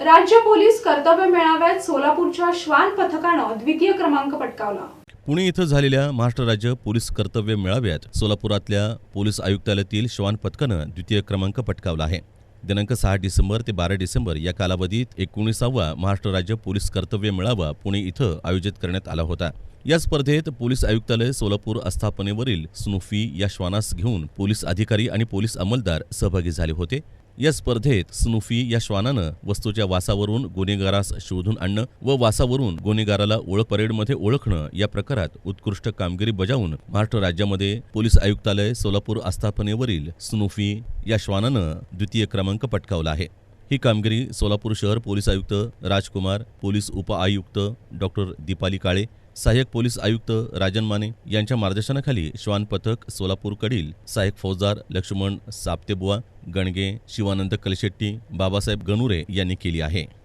राज्य पोलीस कर्तव्य मेळाव्यात सोलापूरच्या श्वान पथकानं द्वितीय क्रमांक पटकावला. पुणे इथं झालेल्या महाराष्ट्र राज्य पोलीस कर्तव्य मेळाव्यात सोलापुरातल्या पोलीस आयुक्तालयातील श्वान पथकानं द्वितीय क्रमांक पटकावला आहे. दिनांक सहा डिसेंबर ते बारा डिसेंबर या कालावधीत एकोणीसावा महाराष्ट्र राज्य पोलीस कर्तव्य मेळावा पुणे इथं आयोजित करण्यात आला होता. या स्पर्धेत पोलीस आयुक्तालय सोलापूर आस्थापनेवरील स्नुफी या श्वानास घेऊन पोलीस अधिकारी आणि पोलीस अंमलदार सहभागी झाले होते. या स्पर्धेत स्नुफी या श्वानानं वस्तूच्या वासावरून गुन्हेगारास शोधून आणणं व वासावरून गुन्हेगाराला ओळख परेडमध्ये ओळखणं या प्रकारात उत्कृष्ट कामगिरी बजावून महाराष्ट्र राज्यामध्ये पोलीस आयुक्तालय सोलापूर आस्थापनेवरील स्नुफी या श्वानानं द्वितीय क्रमांक पटकावला आहे. ही कामगिरी सोलापूर शहर पोलीस आयुक्त राजकुमार पोलीस उपआयुक्त डॉक्टर दीपाली काळे सहाय्यक पोलीस आयुक्त राजन माने यांच्या मार्गदर्शनाखाली श्वान पथक सोलापूरकडील सहाय्यक फौजदार लक्ष्मण साप्तेबुवा गणगे शिवानंद कलशेट्टी बाबासाहेब गणुरे यांनी केली आहे.